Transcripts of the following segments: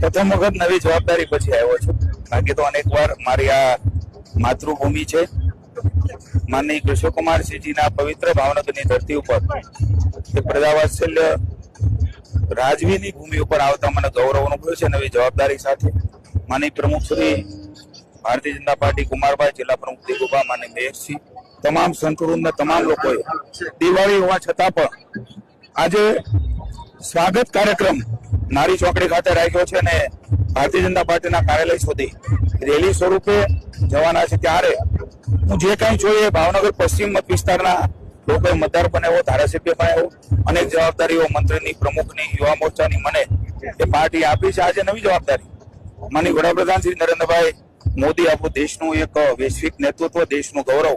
પ્રથમ વખત નવી જવાબદારી પછી આવ્યો છું. બાકી તો અનેક વાર મારી આ માતૃભૂમિ છે. માનની કૃષ્ણકુમારસિંહજીના પવિત્ર ભાવનગરની ધરતી ઉપર પ્રજાવાત્સલ્ય રાજવીની ભૂમિ ઉપર આવતા મને ગૌરવ અનુભવ્યો છે નવી જવાબદારી સાથે. માની પ્રમુખ શ્રી ભારતીય જનતા પાર્ટી કુમારભાઈ, જિલ્લા પ્રમુખ દિગુભા માની મેયરસિંહ તમામ સંતોના તમામ લોકોએ દિવાળી હોવા છતાં પણ આજે સ્વાગત કાર્યક્રમ નારી ચોકડી ખાતે રાખ્યો છે અને ભારતીય જનતા પાર્ટીના કાર્યાલય સુધી રેલી સ્વરૂપે જવાના છે. ત્યારે હું જે કાંઈ જોઈએ ભાવનગર પશ્ચિમ મત વિસ્તારના લોકોએ મતદાર બનાવ્યો ધારાસભ્ય બનાવ્યો અનેક જવાબદારીઓ મંત્રીની, પ્રમુખની, યુવા મોરચાની મને એ પાર્ટી આપી છે. આજે નવી જવાબદારી. માની વડાપ્રધાન શ્રી નરેન્દ્રભાઈ મોદી આપણું દેશનું એક વૈશ્વિક નેતૃત્વ, દેશનું ગૌરવ.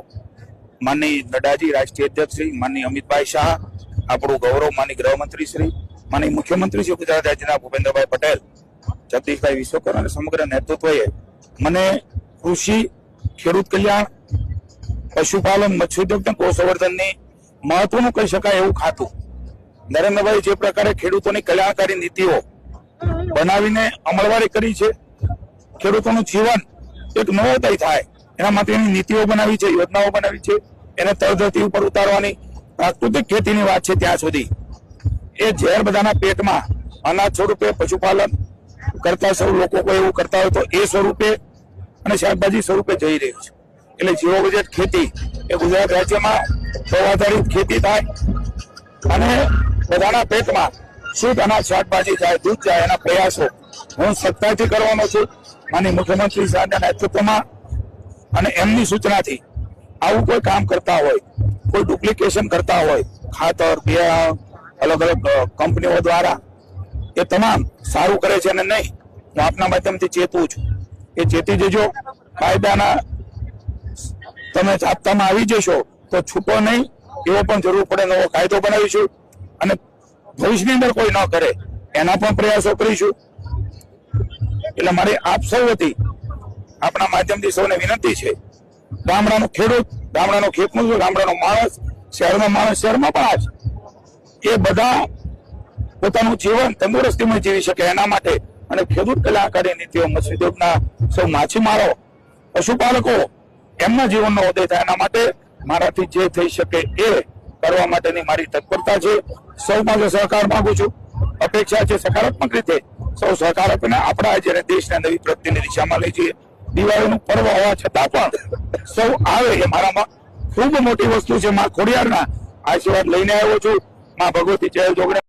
માનની નડાજી રાષ્ટ્રીય અધ્યક્ષ શ્રી માનની અમિતભાઈ શાહ આપણું ગૌરવ માની ગૃહમંત્રી શ્રી માની મુખ્યમંત્રી શ્રી ગુજરાત રાજ્યના ભૂપેન્દ્રભાઈ પટેલ, જગદીશભાઈ વિશ્વકર અને સમગ્ર નેતૃત્વએ મને કૃષિ, ખેડૂત કલ્યાણ, પશુપાલન મત્સ્યોદ્યોગ અને ગૌસંવર્ધનની મહત્વનું કહી શકાય એવું ખાતું. નરેન્દ્રભાઈ જે પ્રકારે ખેડૂતોની કલ્યાણકારી નીતિઓ બનાવીને અમલવારી કરી છે, ખેડૂતોનું જીવન એક નવોદય થાય, એના માટેની નીતિઓ બનાવી છે, યોજનાઓ બનાવી છે, એને તળધરતી ઉપર ઉતારવાની પ્રાકૃતિક ખેતીની વાત છે ત્યાં સુધી. એ ઝેર બધાના પેટમાં અનાજ સ્વરૂપે પશુપાલન કરતા સૌ લોકો કોઈ એવું કરતા હોય તો એ સ્વરૂપે અને શાકભાજી સ્વરૂપે જઈ રહ્યું છે. એટલે જીરો બજેટ ખેતી એ ગુજરાત રાજ્યમાં સૌ આધારિત ખેતી થાય અને બધાના પેટમાં શુદ્ધ અનાજ, શાકભાજી જાય, દૂધ જાય એના પ્રયાસો હું સત્તાથી કરવાનો છું. માની મુખ્યમંત્રી સાહેબના નેતૃત્વમાં અને એમની સૂચનાથી આવું કોઈ કામ કરતા હોય કોઈ ડુપ્લિકેશન કરતા હોય, ખાતર બિયારણ અલગ અલગ કંપનીઓ દ્વારા, એ તમામ સારું કરે છે અને નહીં, હું આપના માધ્યમથી ચેતું છું. એ ચેતી જજો. કાયદાના તમે જાપ્તામાં આવી જશો તો છૂટો નહીં, એવો પણ જરૂર પડે નવો કાયદો બનાવીશું અને ભવિષ્યની અંદર કોઈ ન કરે, એના પણ પ્રયાસો કરીશું. એટલે મારી આપ સૌ વતી આપણા માધ્યમથી સૌને વિનંતી છે, ગામડાનો ખેડૂત ગામડાનો ખેતમજૂર ગામડાનો માણસ શહેરનો માણસ, શહેરમાં પણ આજ એ બધા પોતાનું જીવન તંદુરસ્તીમાં જીવી શકે એના માટે અને ખેડૂત કલ્યાણકારી નીતિઓ મત્સ્યોદ્યોગના સૌ માછીમારો પશુપાલકો એમના જીવનનો ઉદય થાય એના માટે મારાથી જે થઈ શકે એ કરવા માટેની મારી તત્પરતા છે. સૌ પાસે સહકાર માંગુ છું. અપેક્ષા છે સકારાત્મક રીતે સૌ સહકાર આપીને આપણા આજે દેશને નવી પ્રગતિની દિશામાં લઈ જઈએ. દિવાળીનું પર્વ હોવા છતાં પણ સૌ આવે એ મારામાં ખૂબ મોટી વસ્તુ છે. માં ખોડિયારના આશીર્વાદ લઈને આવ્યો છું. માં ભગવતી જય જોગણે